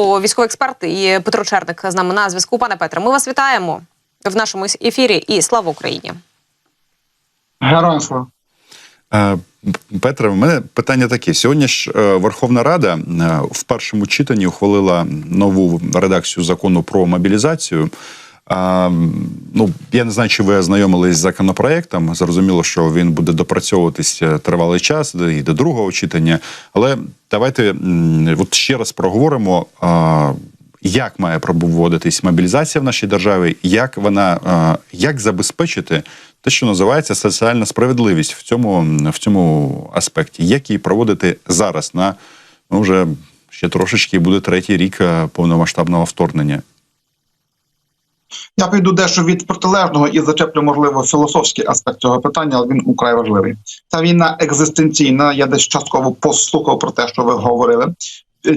Військовий експерт і Петро Черник з нами на зв'язку. Пане Петре, ми вас вітаємо в нашому ефірі і слава Україні. Героям слава. Е, Петре, у мене питання таке: сьогодні ж е, Верховна Рада е, в першому читанні ухвалила нову редакцію закону про мобілізацію. А, ну, я не знаю, чи ви ознайомились з законопроектом. Зрозуміло, що він буде допрацьовуватись е, тривалий час і до другого читання. Але давайте от ще раз проговоримо. А, як має проводитись мобілізація в нашій державі, як вона як забезпечити те, що називається соціальна справедливість в цьому в цьому аспекті, як її проводити зараз на ну вже ще трошечки буде третій рік е, повномасштабного вторгнення. Я піду дещо від протилежного і зачеплю, можливо, філософський аспект цього питання, але він украй важливий. Ця війна екзистенційна. Я десь частково послухав про те, що ви говорили.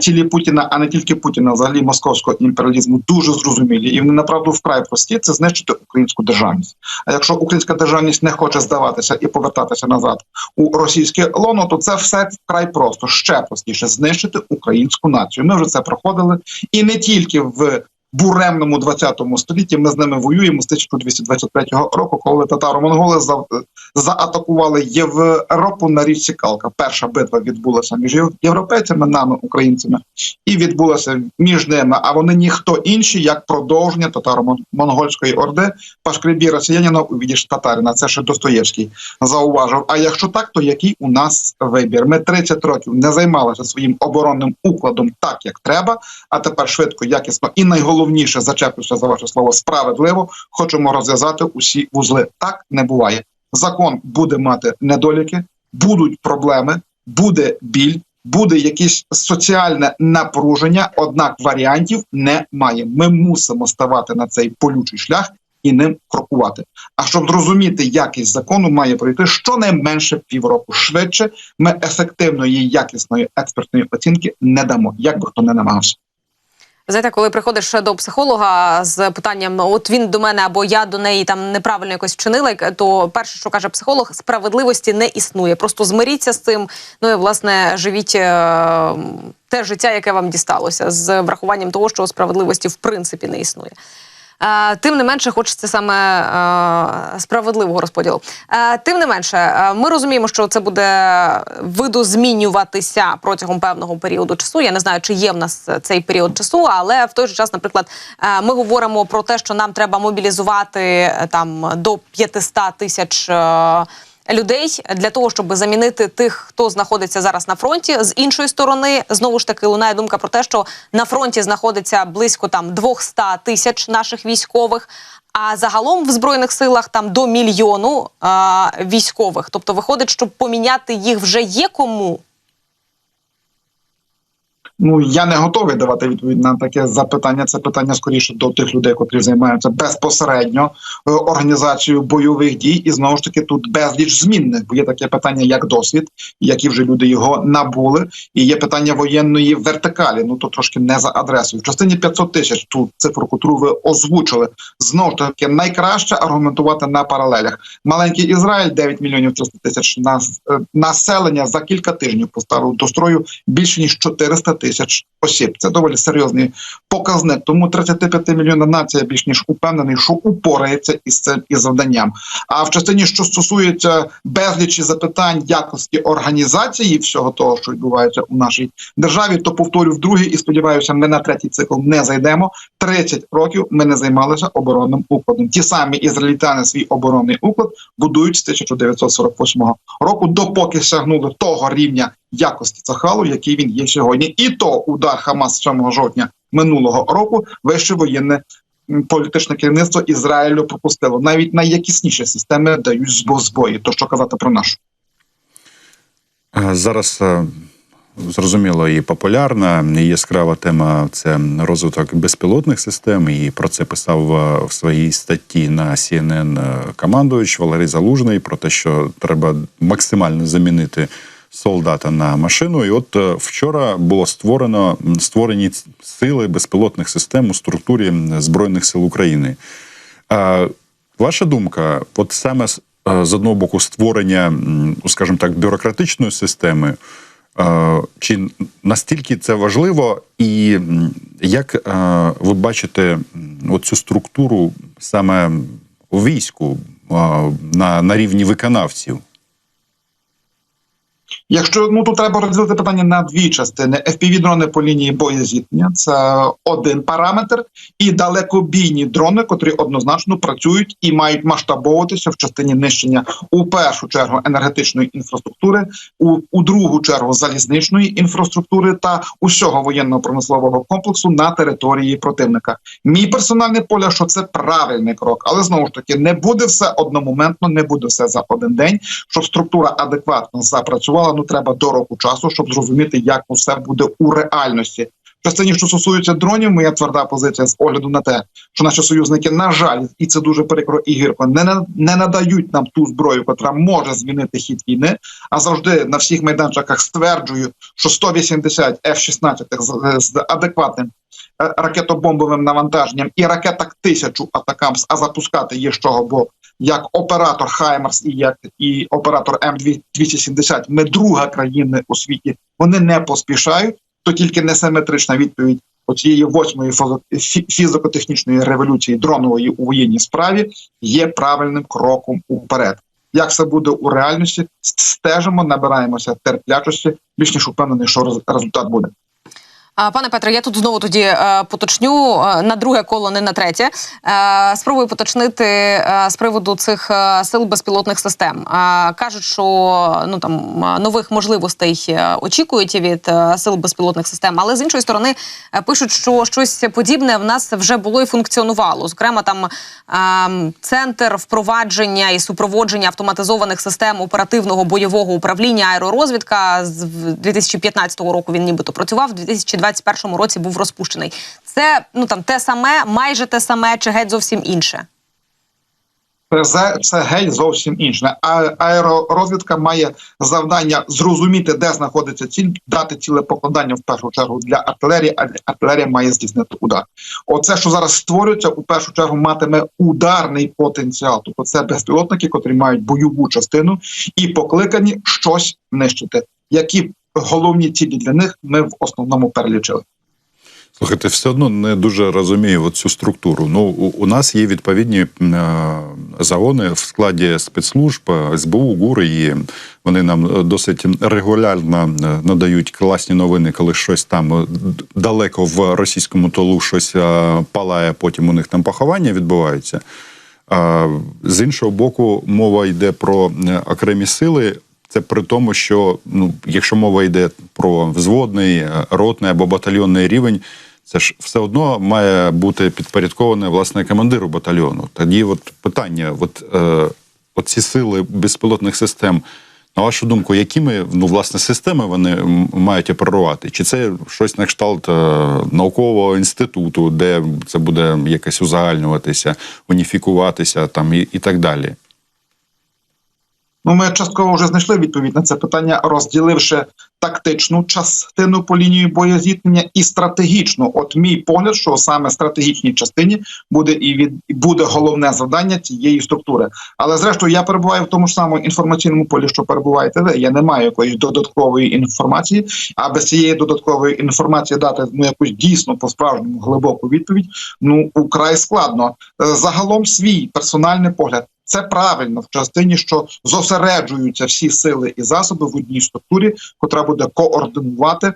Цілі Путіна, а не тільки Путіна, взагалі московського імперіалізму дуже зрозумілі, і вони направду вкрай прості. Це знищити українську державність. А якщо українська державність не хоче здаватися і повертатися назад у російське лоно, то це все вкрай просто ще простіше знищити українську націю. Ми вже це проходили, і не тільки в буремному 20 столітті. Ми з ними воюємо з 1223 року, коли татаро-монголи за, заатакували Європу на річці Калка. Перша битва відбулася між європейцями, нами, українцями, і відбулася між ними. А вони ніхто інші, як продовження татаро-монгольської орди, пашкребі росіянина у віді татарина. Це ще Достоєвський зауважив. А якщо так, то який у нас вибір? Ми 30 років не займалися своїм оборонним укладом так, як треба. А тепер швидко, якісно і найголовніше зачеплюся за ваше слово справедливо. Хочемо розв'язати усі вузли. Так не буває. Закон буде мати недоліки, будуть проблеми, буде біль. Буде якесь соціальне напруження, однак варіантів немає. Ми мусимо ставати на цей полючий шлях і ним крокувати. А щоб зрозуміти якість закону, має пройти щонайменше півроку. Швидше ми ефективної якісної експертної оцінки не дамо, як би хто не намагався. Знаєте, коли приходиш до психолога з питанням, от він до мене або я до неї там неправильно якось вчинила, то перше, що каже психолог, справедливості не існує. Просто змиріться з цим. Ну і власне живіть е, те життя, яке вам дісталося, з врахуванням того, що справедливості в принципі не існує. Е, Тим не менше, хочеться саме е, справедливого розподілу. Е, Тим не менше, ми розуміємо, що це буде видозмінюватися протягом певного періоду часу. Я не знаю, чи є в нас цей період часу, але в той же час, наприклад, ми говоримо про те, що нам треба мобілізувати там до 500 тисяч. Людей для того, щоб замінити тих, хто знаходиться зараз на фронті. З іншої сторони, знову ж таки лунає думка про те, що на фронті знаходиться близько там 200 тисяч наших військових. А загалом в збройних силах там до мільйону а, військових. Тобто, виходить, щоб поміняти їх вже є кому. Ну я не готовий давати відповідь на таке запитання. Це питання скоріше до тих людей, котрі займаються безпосередньо е, організацією бойових дій, і знову ж таки тут безліч змінних, бо є таке питання, як досвід, які вже люди його набули, і є питання воєнної вертикалі. Ну то трошки не за адресою. В частині 500 тисяч ту цифру, котру ви озвучили, знову ж таки найкраще аргументувати на паралелях. Маленький Ізраїль 9 мільйонів 300 тисяч е, населення за кілька тижнів поставив до строю більше ніж 400 тисяч осіб. Це доволі серйозний показник. Тому 35 мільйонна нація більш ніж упевнений, що упорається із цим із завданням. А в частині, що стосується безлічі запитань якості організації всього того, що відбувається у нашій державі, то повторю вдруге і сподіваюся, ми на третій цикл не зайдемо. 30 років ми не займалися оборонним укладом. Ті самі ізраїльтяни свій оборонний уклад будують з 1948 року, допоки сягнули того рівня якості Цахалу, який він є сьогодні, і то удар Хамас 7 жовтня минулого року вище воєнне політичне керівництво Ізраїлю пропустило. Навіть найякісніші системи дають збо- збої. То що казати про нашу. Е, Зараз е, зрозуміло і популярна, і яскрава тема це розвиток безпілотних систем. І про це писав е, в своїй статті на CNN командуючий Валерій Залужний про те, що треба максимально замінити солдата на машину. І от е, вчора було створено створені сили безпілотних систем у структурі Збройних сил України. Ваша думка, от саме з- е, одного боку створення, ну, скажімо так, бюрократичної системи, Чи настільки це важливо, і як е, ви бачите оцю структуру саме у війську на, на рівні виконавців? Якщо ну тут треба розділити питання на дві частини: FPV-дрони по лінії боєзіткнення це один параметр, і далекобійні дрони, котрі однозначно працюють і мають масштабовуватися в частині нищення у першу чергу енергетичної інфраструктури, у, у другу чергу залізничної інфраструктури та усього воєнно-промислового комплексу на території противника. Мій персональний поля, що це правильний крок, але знову ж таки не буде все одномоментно, не буде все за один день. Щоб структура адекватно запрацювала, ну треба до року часу, щоб зрозуміти, як усе буде у реальності. Частині, що стосується дронів, моя тверда позиція з огляду на те, що наші союзники, на жаль, і це дуже прикро і гірко, не, не надають нам ту зброю, яка може змінити хід війни. А завжди на всіх майданчиках стверджую, що 180 F-16 з, з адекватним е, ракетобомбовим навантаженням і ракетах тисячу атакамс, а запускати є з чого, бо як оператор Хаймерс і як і оператор М270, ми друга країна у світі. Вони не поспішають. То тільки несиметрична відповідь оцієї восьмої фізико-технічної революції дронової у воєнній справі є правильним кроком уперед. Як це буде у реальності? Стежимо, набираємося терплячості. Більш ніж упевнений, що результат буде. Пане Петре, я тут знову тоді е, поточню е, на друге коло, не на третє. Е, спробую поточнити з приводу цих сил безпілотних систем. Кажуть, що ну там нових можливостей очікують від сил безпілотних систем, але з іншої сторони пишуть, що щось подібне в нас вже було і функціонувало. Зокрема, там е, центр впровадження і супроводження автоматизованих систем оперативного бойового управління аеророзвідка з в 2015 року він нібито працював. В 2021 році був розпущений. Це ну там те саме, майже те саме, чи геть зовсім інше. Це, це геть зовсім інше. А аеророзвідка має завдання зрозуміти, де знаходиться ціль, дати ціле покладання в першу чергу для артилерії, а артилерія має здійснити удар. Оце, що зараз створюється, у першу чергу матиме ударний потенціал. Тобто це безпілотники, котрі мають бойову частину і покликані щось нищити. Які головні цілі для них ми в основному перелічили. Слухайте, все одно не дуже розумію цю структуру. Ну, у, у нас є відповідні е, загони в складі спецслужб, е, СБУ, ГУР, і вони нам е, досить регулярно надають класні новини, коли щось там далеко в російському толу щось палає, потім у них там поховання відбуваються. З іншого боку, мова йде про окремі сили. Це при тому, що ну, якщо мова йде про взводний, е, ротний або батальйонний рівень, це ж все одно має бути підпорядковане власне командиру батальйону. Тоді, от питання: от, е, от ці сили безпілотних систем, на вашу думку, якими ну, власне системи вони мають оперувати? Чи це щось на кшталт е, наукового інституту, де це буде якось узагальнюватися, уніфікуватися там і, і так далі? Ну, ми частково вже знайшли відповідь на це питання, розділивши тактичну частину по лінії боєзіткнення і стратегічну. От мій погляд, що саме стратегічній частині буде і від буде головне завдання цієї структури. Але зрештою, я перебуваю в тому ж самому інформаційному полі, що перебуваєте ви. Я не маю якоїсь додаткової інформації. А без цієї додаткової інформації дати ну якусь дійсно по справжньому глибоку відповідь. Ну украй складно. Е, Загалом свій персональний погляд. Це правильно в частині, що зосереджуються всі сили і засоби в одній структурі, котра буде координувати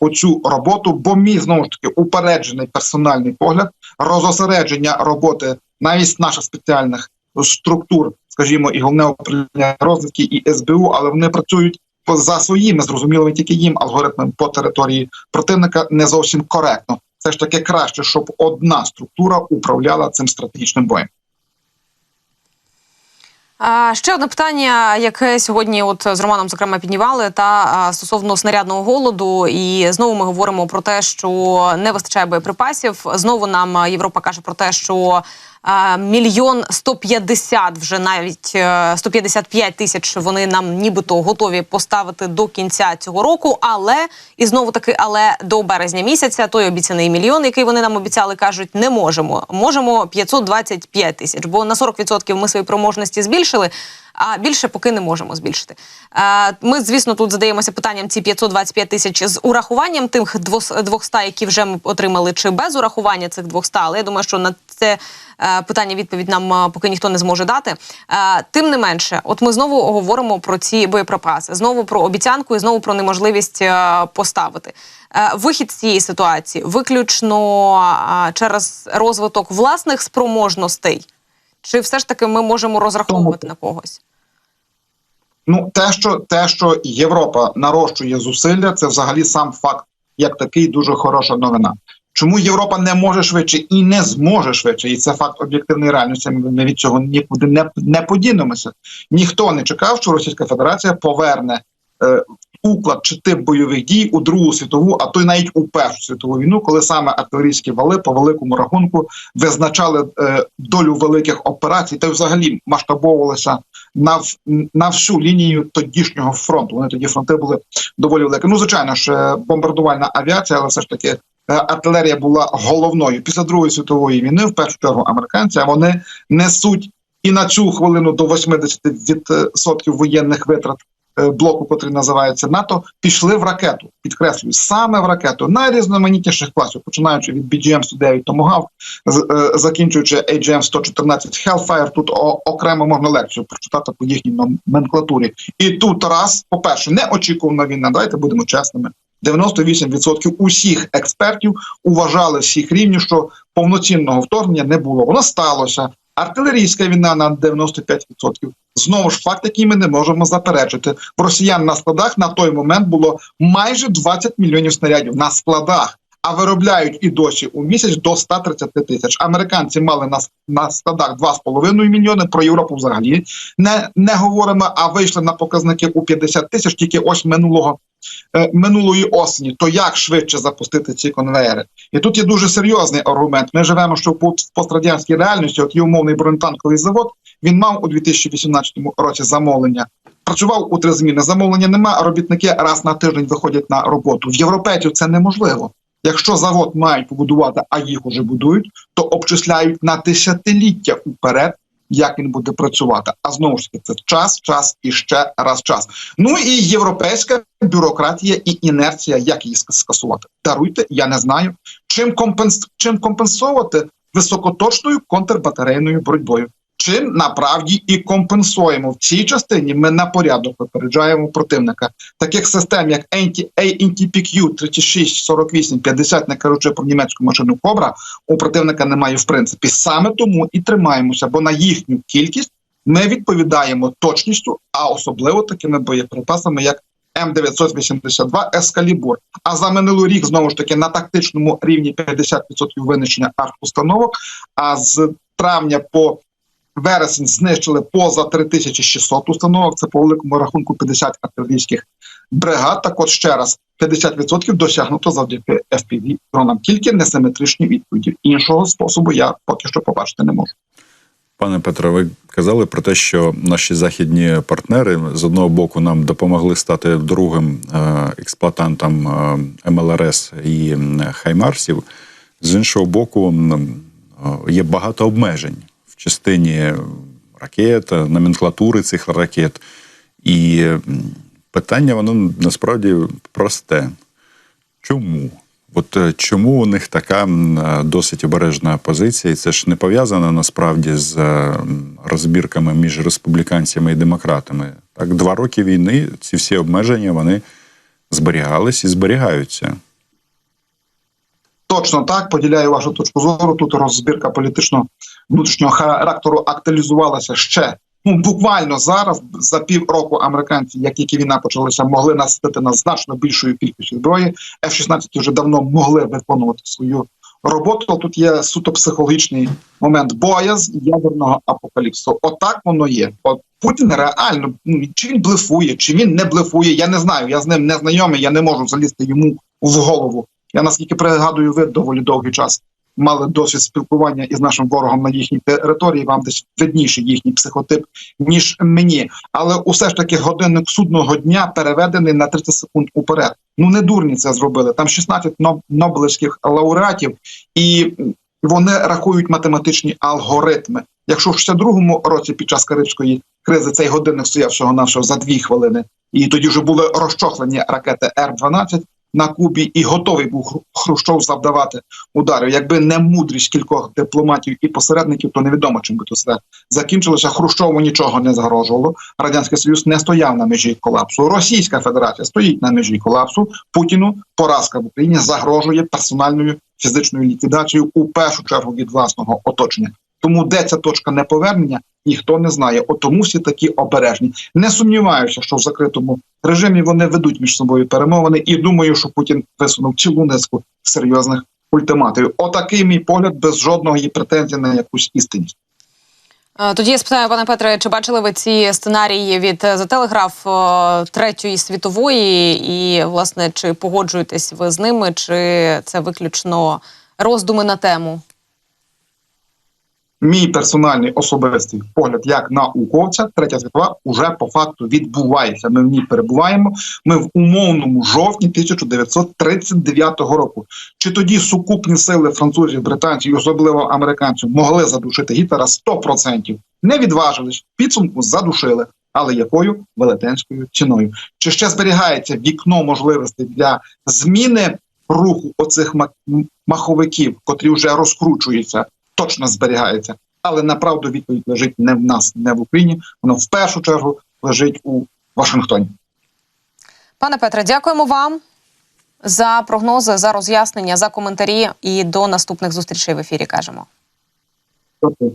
оцю роботу. Бо мій знову ж таки упереджений персональний погляд, розосередження роботи навіть наших спеціальних структур, скажімо, і головне управління розвідки, і СБУ, але вони працюють за своїми зрозумілими тільки їм алгоритмами по території противника не зовсім коректно. Це ж таки краще, щоб одна структура управляла цим стратегічним боєм. Ще одне питання, яке сьогодні, от з Романом зокрема піднімали, та стосовно снарядного голоду. І знову ми говоримо про те, що не вистачає боєприпасів. Знову нам Європа каже про те, що мільйон сто п'ятдесят вже навіть е, 155 тисяч вони нам нібито готові поставити до кінця цього року. Але і знову таки, але до березня місяця той обіцяний мільйон, який вони нам обіцяли, кажуть, не можемо. Можемо 525 тисяч, бо на 40% ми свої проможності збільшили. а більше поки не можемо збільшити. Е, Ми, звісно, тут задаємося питанням ці 525 тисяч з урахуванням тих 200, які вже ми отримали, чи без урахування цих 200, але я думаю, що на це е, питання відповідь нам е, поки ніхто не зможе дати. Е, Тим не менше, от ми знову говоримо про ці боєприпаси, знову про обіцянку і знову про неможливість поставити. Вихід з цієї ситуації виключно через розвиток власних спроможностей, чи все ж таки ми можемо розраховувати на когось? Ну, те, що те, що Європа нарощує зусилля, це взагалі сам факт, як такий дуже хороша новина. Чому Європа не може швидше і не зможе швидше, і це факт об'єктивної реальності. Ми від цього нікуди не, не подінемося. Ніхто не чекав, що Російська Федерація поверне е, уклад чи тип бойових дій у Другу світову, а то й навіть у Першу світову війну, коли саме артилерійські вали по великому рахунку визначали е, долю великих операцій, та взагалі масштабовувалися на на всю лінію тодішнього фронту. Вони тоді фронти були доволі великі. Ну, звичайно ж, е, бомбардувальна авіація, але все ж таки. Е, Артилерія була головною після Другої світової війни, в першу чергу американці. А вони несуть і на цю хвилину до 80% воєнних витрат е, блоку, котрий називається НАТО, пішли в ракету. Підкреслюю, саме в ракету найрізноманітніших класів, починаючи від BGM-109 Tomahawk, з- е, закінчуючи AGM-114 Hellfire. Тут окремо можна лекцію прочитати по їхній номенклатурі. І тут раз, по-перше, неочікувана війна. Давайте будемо чесними. 98% усіх експертів уважали всіх рівнів, що повноцінного вторгнення не було. Воно сталося. Артилерійська війна на 95%. Знову ж факт, який ми не можемо заперечити. В росіян на складах на той момент було майже 20 мільйонів снарядів на складах, а виробляють і досі у місяць до 130 тисяч. Американці мали на, на складах 2,5 мільйони. Про Європу взагалі не, не говоримо, а вийшли на показники у 50 тисяч тільки ось минулого минулої осені, то як швидше запустити ці конвеєри? І тут є дуже серйозний аргумент. Ми живемо, що в пострадянській реальності, от є умовний бронетанковий завод, він мав у 2018 році замовлення. Працював у три зміни. Замовлення нема, а робітники раз на тиждень виходять на роботу. В європейців це неможливо. Якщо завод мають побудувати, а їх уже будують, то обчисляють на десятиліття уперед, як він буде працювати. А знову ж таки, це час, час і ще раз час. Ну і європейська бюрократія і інерція, як її скасувати. Даруйте, я не знаю. Чим компенс... чим компенсувати високоточною контрбатарейною боротьбою. Чим направді і компенсуємо в цій частині. Ми на порядок випереджаємо противника. Таких систем, як NT ANTPQ 36, 48, 50, не кажучи про німецьку машину Кобра, у противника немає в принципі. Саме тому і тримаємося, бо на їхню кількість ми відповідаємо точністю, а особливо такими боєприпасами, як М982 Ескалібур. А за минулий рік знову ж таки на тактичному рівні 50% винищення арт-установок. А з травня по вересень знищили поза 3600 установок. Це по великому рахунку 50 артилерійських бригад. Так от ще раз 50% досягнуто завдяки FPV дронам. Тільки несиметричні відповіді. Іншого способу я поки що побачити не можу. Пане Петро, ви казали про те, що наші західні партнери з одного боку нам допомогли стати другим е, експлуатантом е, МЛРС і Хаймарсів. З іншого боку, е, є багато обмежень частині ракет, номенклатури цих ракет. І питання воно насправді просте. Чому? От е, чому у них така е, досить обережна позиція? І це ж не пов'язано насправді з е, розбірками між республіканцями і демократами. Так, два роки війни ці всі обмеження вони зберігались і зберігаються. Точно так поділяю вашу точку зору. Тут розбірка політично внутрішнього характеру актуалізувалася ще. Ну буквально зараз за півроку американці, як тільки війна почалася, могли наситити нас значно більшою кількістю зброї. F-16 вже давно могли виконувати свою роботу. Тут є суто психологічний момент боязь ядерного апокаліпсису. Отак воно є. От Путін реально ну, чи він блефує, чи він не блефує. Я не знаю. Я з ним не знайомий. Я не можу залізти йому в голову. Я наскільки пригадую, ви доволі довгий час мали досвід спілкування із нашим ворогом на їхній території. Вам десь видніший їхній психотип ніж мені. Але усе ж таки годинник судного дня переведений на 30 секунд уперед. Ну не дурні це зробили. Там 16 ноб- нобелівських лауреатів, і вони рахують математичні алгоритми. Якщо в 62-му році під час Карибської кризи цей годинник стояв всього навшого за дві хвилини, і тоді вже були розчохлені ракети Р-12 на Кубі, і готовий був Хрущов завдавати ударів. Якби не мудрість кількох дипломатів і посередників, то невідомо чим би то все закінчилося. Хрущову нічого не загрожувало. Радянський Союз не стояв на межі колапсу. Російська Федерація стоїть на межі колапсу. Путіну поразка в Україні загрожує персональною фізичною ліквідацією у першу чергу від власного оточення. Тому де ця точка неповернення, ніхто не знає. От тому всі такі обережні. Не сумніваюся, що в закритому режимі вони ведуть між собою перемовини, і думаю, що Путін висунув цілу низку серйозних ультимативів. Отакий мій погляд без жодного її претензії на якусь істинність. Е, Тоді я спитаю, пане Петре, чи бачили ви ці сценарії від е, The Telegraph е, Третьої світової, і власне чи погоджуєтесь ви з ними, чи це виключно роздуми на тему? Мій персональний особистий погляд як науковця, третя світова уже по факту відбувається. Ми в ній перебуваємо. Ми в умовному жовтні 1939 року. Чи тоді сукупні сили французів, британців особливо американців могли задушити Гітлера 100%? Не відважились, підсумку задушили. Але якою велетенською ціною? Чи ще зберігається вікно можливостей для зміни руху оцих маховиків, котрі вже розкручуються? Точно зберігається. Але направду відповідь лежить не в нас, не в Україні. Воно в першу чергу лежить у Вашингтоні. Пане Петре, дякуємо вам за прогнози, за роз'яснення, за коментарі і до наступних зустрічей в ефірі. Кажемо. Тобто